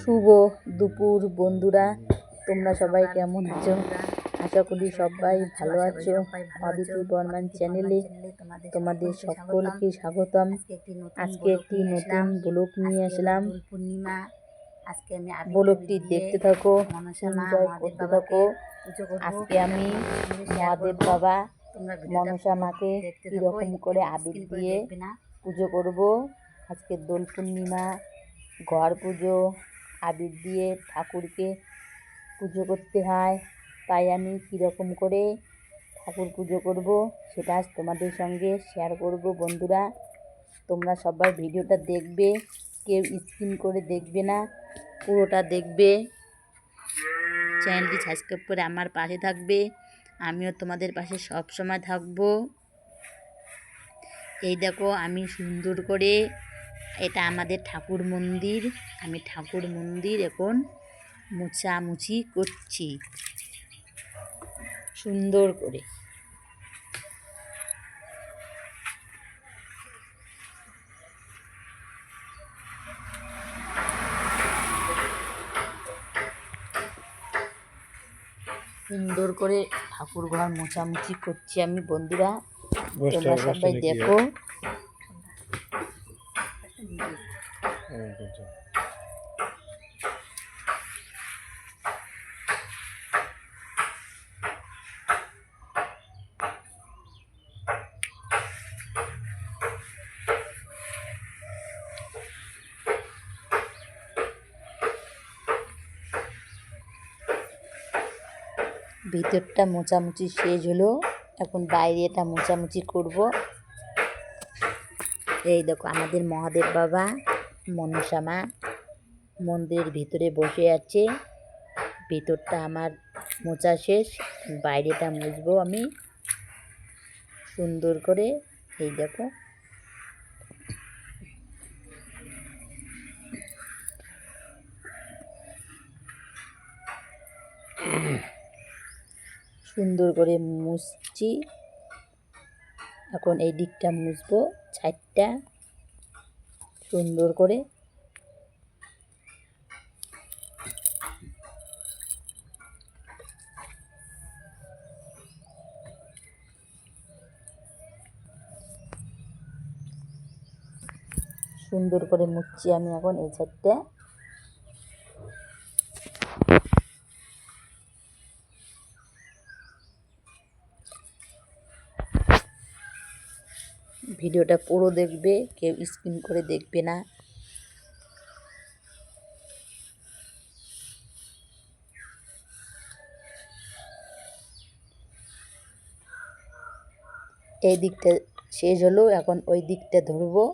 শুভ দুপুর বন্ধুরা। তোমরা সবাই কেমন আছো? আশা করি সবাই ভালো আছো। অদিতি বর্মান চ্যানেলে তোমাদের সকলকে স্বাগতম। আজকে একটি নতুন ব্লগ নিয়ে আসলাম পূর্ণিমা। আজকে আমি ব্লগটি দেখতে থাকো এনজয় করতে থাকো। আজকে আমি মহাদেব বাবা মনসা মাকে কীরকম করে আবির দিয়ে পুজো করব। আজকে দোল পূর্ণিমা। ঘর পুজো, আবির দিয়ে ঠাকুরকে পুজো করতে হয়। তাই আমি কীরকম করে ঠাকুর পুজো করব, সেটা তোমাদের সঙ্গে শেয়ার করব। বন্ধুরা, তোমরা সবাই ভিডিওটা দেখবে, কেউ স্কিন করে দেখবে না, পুরোটা দেখবে। চ্যানেলটি সাবস্ক্রাইব করে আমার পাশে থাকবে, আমিও তোমাদের পাশে সব সময় থাকব। এই দেখো, আমি সুন্দর করে এটা আমাদের ঠাকুর মন্দির। আমি ঠাকুর মন্দির এখন মুছামুছি করছি। সুন্দর করে। সুন্দর করে ঠাকুর ঘর মোছামুছি করছি আমি। বন্ধুরা তোমরা সবাই দেখো। ভিতরটা মোছামুছি শেষ হলো। এখন বাইরে এটা মোছামুছি করব। এই দেখো আমাদের মহাদেব বাবা, মনসা মা মন্দিরের ভিতরে বসে আছে। ভিতরটা আমার মোচা শেষ, বাইরেটা মুছবো আমি। সুন্দর করে, এই দেখো। সুন্দর করে মুছছি। এখন এই দিকটা মুছবো ছাইডটা সুন্দর করে। সুন্দর করে মুছছি আমি এখন এই সাইডটা ভিডিওটা পুরো দেখবে, কেউ স্ক্রিন করে দেখবে না। এই দিকটা শেষ হলো, এখন ওই দিকটা ধরবো।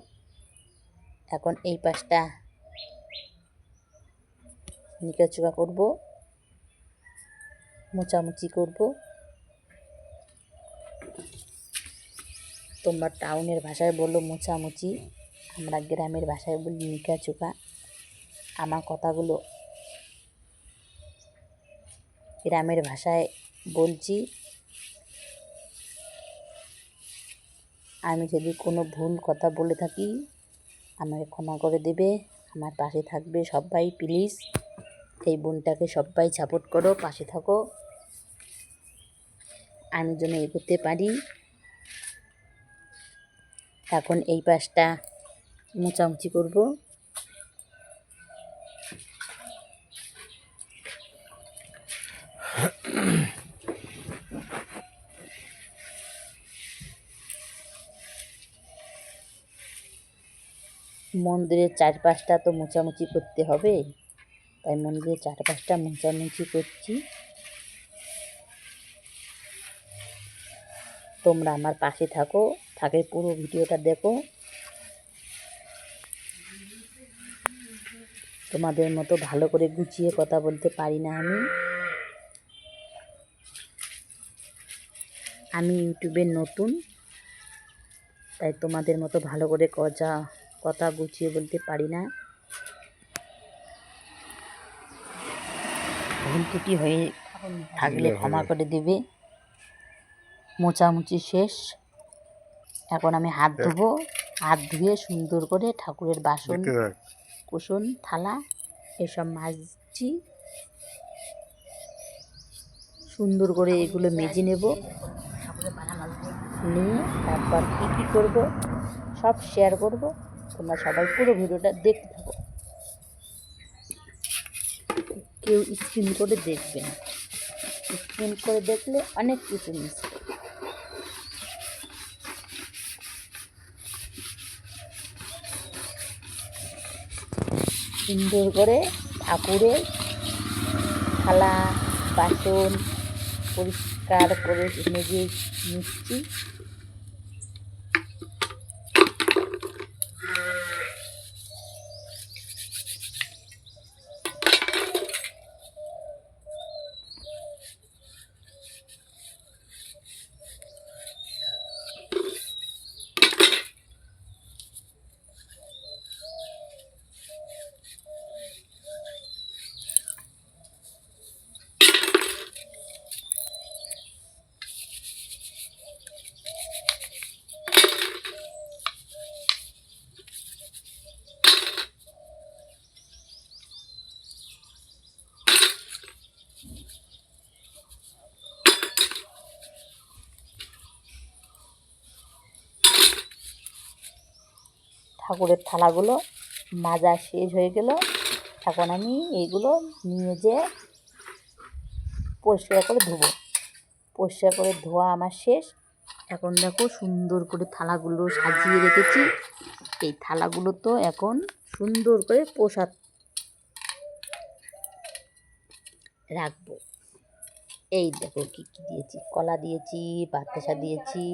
এখন এই পাশটা নিকাচুকা করব, মোচামুচি করব। তোমরা টাউনের ভাষায় বলল মোচামুচি আমরা গ্রামের ভাষায় বলি নিকাচুকা আমার কথাগুলো গ্রামের ভাষায় বলছি। আমি যদি কোনো ভুল কথা বলে থাকি, আমাকে ক্ষমা করে দেবে। আমার পাশে থাকবে সবাই প্লিজ এই বোনটাকে সবাই সাপোর্ট করো, পাশে থাকো। আমি যেন এগোতে পারি। এখন এই পাশটা মোচামুচি করব। মন্দিরের চারপাশটা তো মোচামুচি করতে হবে, তাই মন্দিরের চারপাশটা মোচামুচি করছি। তোমরা আমার পাশে থাকো। থাকে পুরো ভিডিওটা দেখো। তোমাদের মতো ভালো করে গুছিয়ে কথা বলতে পারি না আমি। আমি ইউটিউবের নতুন তাই তোমাদের মতো ভালো করে কজা কথা গুছিয়ে বলতে পারি না। ভুল ত্রুটি হয়ে থাকলে ক্ষমা করে দেবে। মোচামুচি শেষ। এখন আমি হাত ধোবো। হাত ধুয়ে সুন্দর করে ঠাকুরের বাসন কুসন থালা এসব মাজছি। সুন্দর করে এগুলো মেজে নেব। নিয়ে তারপর কী কী করব সব শেয়ার করব। তোমরা সবাই পুরো ভিডিওটা দেখতে থাকো। কেউ স্ক্রিন করে দেখবে না। স্ক্রিন করে দেখলে অনেক কিছু মিস করবে। সুন্দর করে ঠাকুরের থালা বাসন পরিষ্কার করে মেজে নিচ্ছি। ঠাকুরের থালাগুলো মাজা শেষ হয়ে গেল। এখন আমি এইগুলো নিয়ে যেয়ে পরিষ্কার করে ধোবো। পরিষ্কার করে ধোয়া আমার শেষ। এখন দেখো সুন্দর করে থালাগুলো সাজিয়ে রেখেছি। এই থালাগুলো তো এখন সুন্দর করে প্রসাদ রাখব। এই দেখো কী কী দিয়েছি, কলা দিয়েছি বাতাসা দিয়েছি।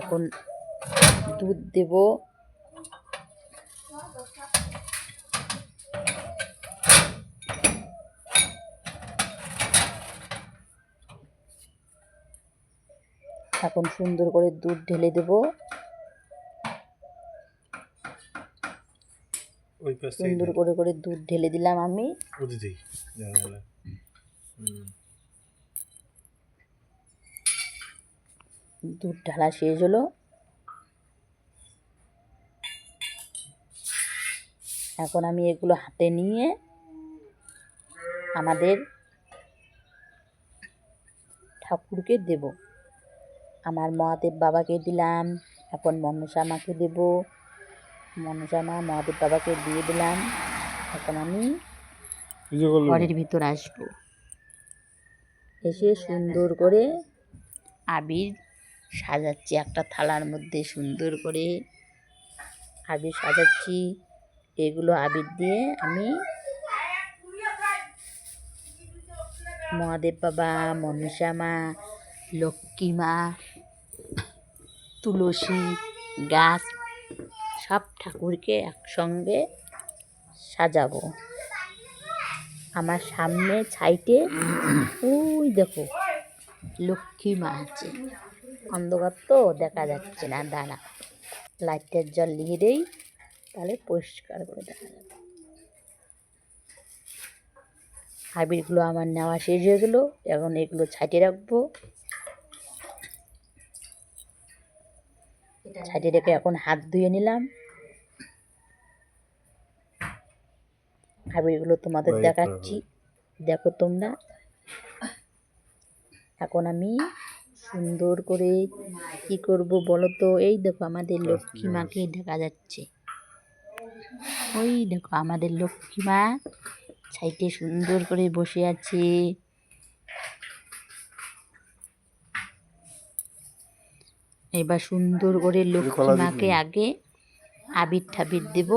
এখন দুধ দেবো। এখন সুন্দর করে দুধ ঢেলে দেবো। সুন্দর করে করে দুধ ঢেলে দিলাম আমি। দুধ ঢালা শেষ হলো। এখন আমি এগুলো হাতে নিয়ে আমাদের ঠাকুরকে দেব। আমার মহাদেব বাবাকে দিলাম। এখন মনসা মাকে দেব। মনসা মা মহাদেব বাবাকে দিয়ে দিলাম। এখন আমি ঘরের ভিতর আসব। এসে সুন্দর করে আবির সাজাচ্ছি। একটা থালার মধ্যে সুন্দর করে আবির সাজাচ্ছি। এগুলো আবির দিয়ে আমি মহাদেব বাবা মনসা মা লক্ষ্মী মা তুলসী গাছ সব ঠাকুরকে একসঙ্গে সাজাবো। আমার সামনে ছাইটে ওই দেখো, লক্ষ্মী মা আছে। অন্ধকার তো, দেখা যাচ্ছে না, দাঁড়া। লাইটের জল নিয়ে দেই, তাহলে পরিষ্কার করে দেখা যাবে। হাবিরগুলো আমার নেওয়া শেষ হয়ে গেলো, এখন এগুলো ছাইটে রাখব। ছাইটে রেখে এখন হাত ধুয়ে নিলাম। হাবিরগুলো তোমাদের দেখাচ্ছি। দেখো তোমরা। এখন আমি সুন্দর করে কি করব বলো তো? এই দেখো আমাদের লক্ষ্মী মাকে দেখা যাচ্ছে। ওই দেখো আমাদের লক্ষ্মী মা সাইডে সুন্দর করে বসে আছে। এবার সুন্দর করে লক্ষ্মী মাকে আগে আবির ঠাবির দেব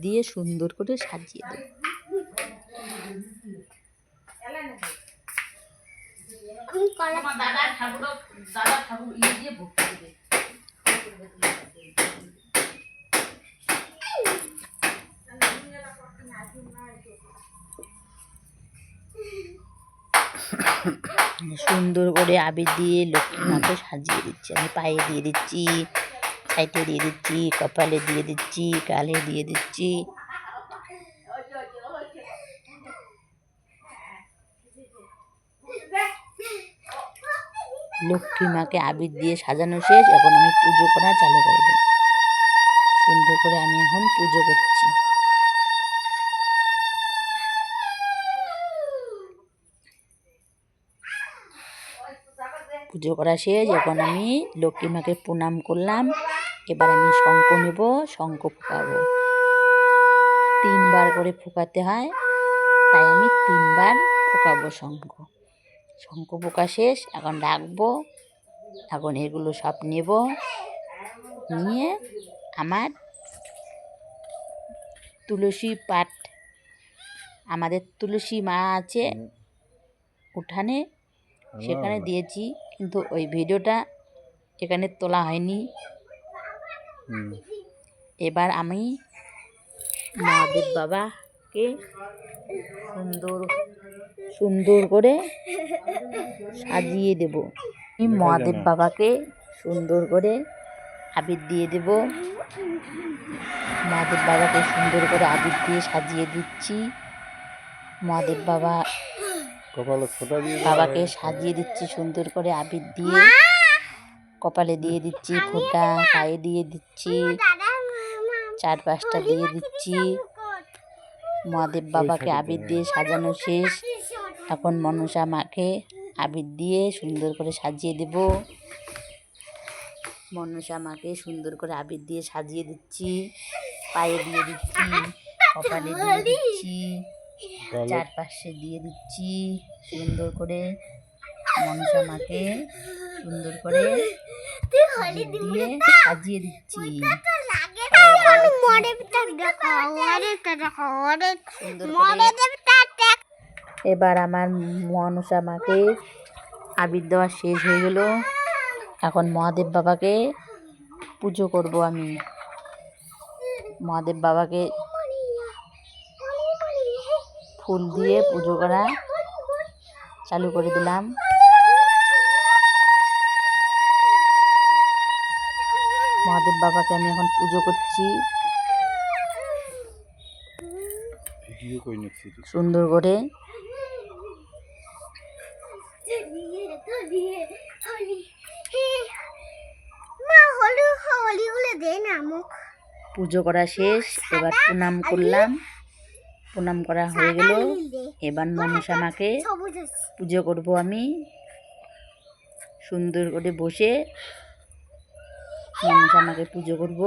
দিয়ে সুন্দর করে সাজিয়ে দেব। সুন্দর করে আবির দিয়ে লক্ষ্মী মাকে সাজিয়ে দিচ্ছি। আমি পায়ে দিয়ে দিচ্ছি, সাইডে দিয়ে দিচ্ছি, কপালে দিয়ে দিচ্ছি, গালে দিয়ে দিচ্ছি। লক্ষ্মী মাকে আবির দিয়ে সাজানো শেষ। এখন আমি পুজো করা চালু করে দেব। সুন্দর করে আমি এখন পুজো করছি। পুজো করা শেষ। এখন আমি লক্ষ্মী মাকে প্রণাম করলাম। এবার আমি শঙ্খ নেব শঙ্খ ফুকাবো তিনবার করে ফুকাতে হয় তাই আমি তিনবার ফুকাবো শঙ্খ। শঙ্খ ফুকা শেষ এখন রাখব। এখন এগুলো সব নেব। নিয়ে আমার তুলসী পাট আমাদের তুলসী মা আছে উঠানে সেখানে দিয়েছি। কিন্তু ওই ভিডিওটা এখানে তোলা হয়নি। এবার আমি মহাদেব বাবাকে সুন্দর সুন্দর করে সাজিয়ে দেব। আমি মহাদেব বাবাকে সুন্দর করে আবির দিয়ে দেব। মহাদেব বাবাকে সুন্দর করে আবির দিয়ে সাজিয়ে দিচ্ছি। মহাদেব বাবা বাবাকে সাজিয়ে দিচ্ছি সুন্দর করে আবির দিয়ে কপালে দিয়ে দিচ্ছি ফোঁটা পায়ে দিয়ে দিচ্ছি চার পাঁচটা দিয়ে দিচ্ছি মহাদেব বাবাকে আবির দিয়ে সাজানো শেষ এখন মনসা মাকে আবির দিয়ে সুন্দর করে সাজিয়ে দেব মনসা মাকে সুন্দর করে আবির দিয়ে সাজিয়ে দিচ্ছি পায়ে দিয়ে দিচ্ছি কপালে দিয়ে দিচ্ছি চারপাশে দিয়ে দিচ্ছি। সুন্দর করে মনসা মাকে সুন্দর করে আবির দিয়ে সাজিয়ে দিচ্ছি। এবার আমার মনসা মাকে আবির দেওয়া শেষ হয়ে গেল। এখন মহাদেব বাবাকে পুজো করব আমি। মহাদেব বাবাকে ফুল দিয়ে পুজো করা চালু করে দিলাম। মহাদেব বাবাকে আমি এখন পুজো করছি। ভিডিও কই নিচ্ছি সুন্দর করে। পুজো করা শেষ এবার প্রণাম করলাম। প্রণাম করা হয়ে গেল। এবার মনসা মাকে পুজো করব আমি। সুন্দর করে বসে মনসা মাকে পুজো করব।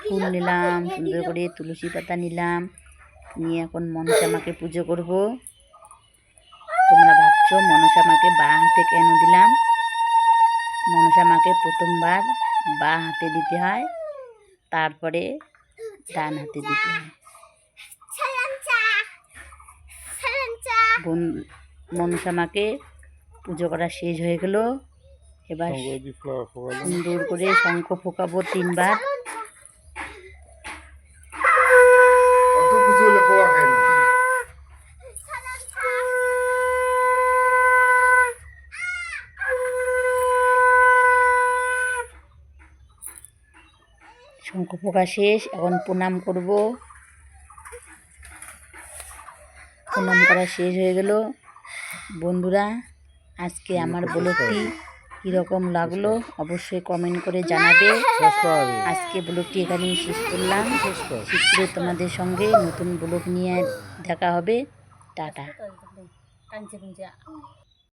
ফুল নিলাম সুন্দর করে তুলসী পাতা নিলাম। নিয়ে এখন মনসা মাকে পুজো করব। তোমরা ভাবছ মনসা মাকে বা হাতে কেন দিলাম? মনসা মাকে প্রথমবার বা হাতে দিতে হয় তারপরে ডান হাতে দিতে হয়। বোন মনসা মাকে পুজো করা শেষ হয়ে গেল। এবার সুন্দর করে শঙ্খ ফোকাবো তিনবার। শঙ্খ পোকা শেষ এখন প্রণাম করব। প্রণাম করা শেষ হয়ে গেল। বন্ধুরা, আজকে আমার ব্লগটি কীরকম লাগল অবশ্যই কমেন্ট করে জানাবে। আজকে ব্লগটি এখানেই শেষ করলাম। শীঘ্রই তোমাদের সঙ্গে নতুন ব্লগ নিয়ে দেখা হবে। টাটা।